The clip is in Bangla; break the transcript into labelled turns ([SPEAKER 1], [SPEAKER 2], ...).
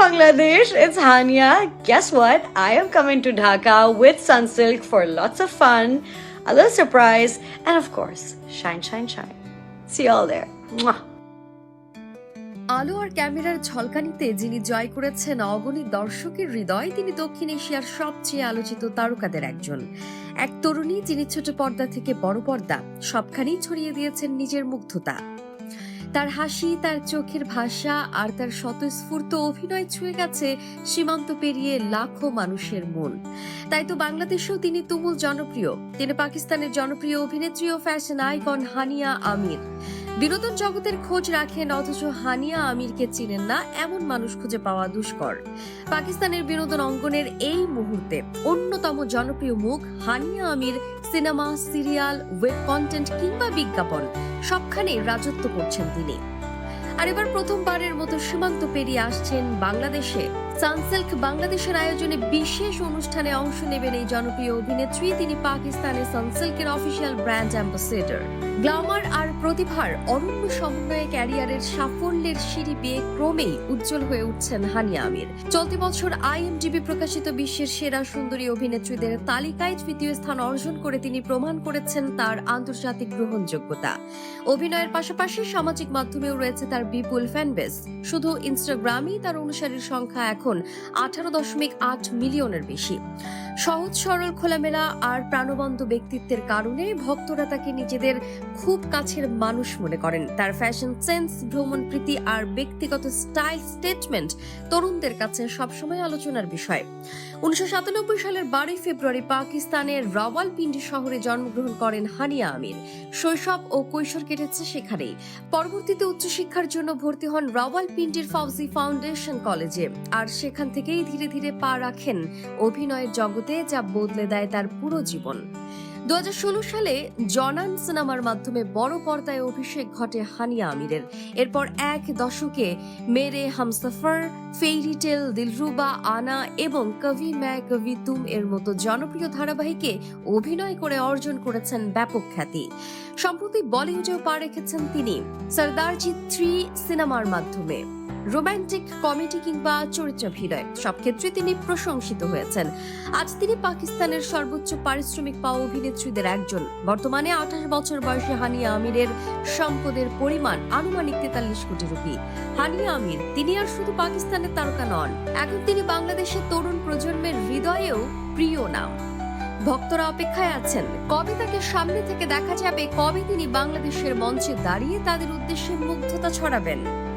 [SPEAKER 1] Bangladesh, it's Hania. Guess what? I am coming to Dhaka with Sunsilk for lots of fun, a little surprise, and of course, shine, shine, shine. See you all there. Mwah.
[SPEAKER 2] আলো আর ক্যামেরার ঝলকানিতে যিনি জয় করেছেন অগণিত দর্শকের হৃদয় তিনি দক্ষিণ এশিয়ার সবচেয়ে আলোচিত তারকাদের একজন এক তরুণী যিনি ছোট পর্দা থেকে বড় পর্দা সবখানেই ছড়িয়ে দিয়েছেন নিজের মুগ্ধতা তার হাসি, তার চোখের ভাষা আর তার স্বতঃস্ফূর্ত অভিনয় ছুঁয়ে গেছে সীমান্ত পেরিয়ে লাখো মানুষের মন। তাই তো বাংলাদেশেও তিনি তুমুল জনপ্রিয়। তিনি পাকিস্তানের জনপ্রিয় অভিনেত্রী ও ফ্যাশন আইকন হানিয়া আমির। বিনোদন জগতের খোঁজ রাখেন অথচ হানিয়া আমিরকে চিনেন না এমন মানুষ খুঁজে পাওয়া দুষ্কর। পাকিস্তানের বিনোদন অঙ্গনের এই মুহূর্তে অন্যতম জনপ্রিয় মুখ Hania Aamir cinema, serial, web content কিংবা বিজ্ঞাপন সবখানে রাজত্ব করছেন তিনি। আর এবার প্রথমবারের মতো সীমান্ত পেরিয়ে আসছেন বাংলাদেশে। সানসিল্ক বাংলাদেশের আয়োজনে বিশেষ অনুষ্ঠানে অংশ নেবেন এই জনপ্রিয় অভিনেত্রী। তিনি পাকিস্তানের সানসিল্কের অফিসিয়াল ব্র্যান্ড অ্যাম্বাসেডর। গ্লামার আর প্রতিভার অনন্য সমন্বয়ে ক্যারিয়ারের সাফল্যের সিঁড়ি বেয়ে ক্রমেই উজ্জ্বল হয়ে উঠছেন হানিয়া আমির। চলতি বছর আইএমডিবি প্রকাশিত বিশ্বের সেরা সুন্দরী অভিনেত্রীদের তালিকায় তৃতীয় স্থান অর্জন করে তিনি প্রমাণ করেছেন তার আন্তর্জাতিক গ্রহণযোগ্যতা। অভিনয়ের পাশাপাশি সামাজিক মাধ্যমেও রয়েছে তার বিপুল ফ্যানবেস শুধু ইনস্টাগ্রামেই তার অনুসারীর সংখ্যা এখন আঠারো দশমিক আট মিলিয়নের বেশি। সহজ, সরল, খোলামেলা আর প্রাণবন্ত ব্যক্তিত্বের কারণে ভক্তরা তাকে নিজেদের খুব কাছের মানুষ মনে করেন। তার ফ্যাশন সেন্স ভ্রমণ প্রীতি আর ব্যক্তিগত স্টাইল স্টেটমেন্ট তরুণদের কাছে সবসময় আলোচনার বিষয়। উনিশশো সাতানব্বই সালের বারোই ফেব্রুয়ারি পাকিস্তানের রাওয়ালপিন্ডি শহরে জন্মগ্রহণ করেন হানিয়া আমির। শৈশব ও কৈশোর কেটেছে সেখানেই। পরবর্তীতে উচ্চশিক্ষার জন্য ভর্তি হন রাওয়ালপিন্ডির ফাউজি ফাউন্ডেশন কলেজে। আর সেখান থেকেই ধীরে ধীরে পা রাখেন অভিনয়ের জগতে, যা বদলে দেয় তার পুরো জীবন। দুহাজার ষোলো সালে জনান সিনেমার মাধ্যমে বড় পর্দায় অভিষেক ঘটে হানিয়া আমিরের। এরপর এক দশকে মেরে হামসফর, ফেইরি টেল, দিলরুবা, আনা এবং কভি ম্যা কভি তুম এর মতো জনপ্রিয় ধারাবাহিকে অভিনয় করে অর্জন করেছেন ব্যাপক খ্যাতি। সম্প্রতি বলিউডেও পা রেখেছেন তিনি। সর্দারজি থ্রি সিনেমার মাধ্যমে। রোমান্টিক কমেডি কিংবা চরিত্রাভিনয়, সব ক্ষেত্রে তিনি প্রশংসিত হয়েছেন। আজ তিনি পাকিস্তানের সর্বোচ্চ পারিশ্রমিক পাওয়া অভিনেত্রীদের একজন। বর্তমানে আঠাশ বছর বয়সী হানিয়া আমিরের সম্পদের পরিমাণ আনুমানিক তেতাল্লিশ কোটি রুপি। হানিয়া আমির, তিনি আর শুধু পাকিস্তানের তারকা নন, এখন তিনি বাংলাদেশের তরুণ প্রজন্মের হৃদয়েও প্রিয় নাম। ভক্তরা অপেক্ষায় আছেন, কবে তাকে সামনে থেকে দেখা যাবে, কবে তিনি বাংলাদেশের মঞ্চে দাঁড়িয়ে তাদের উদ্দেশ্যে মুগ্ধতা ছড়াবেন?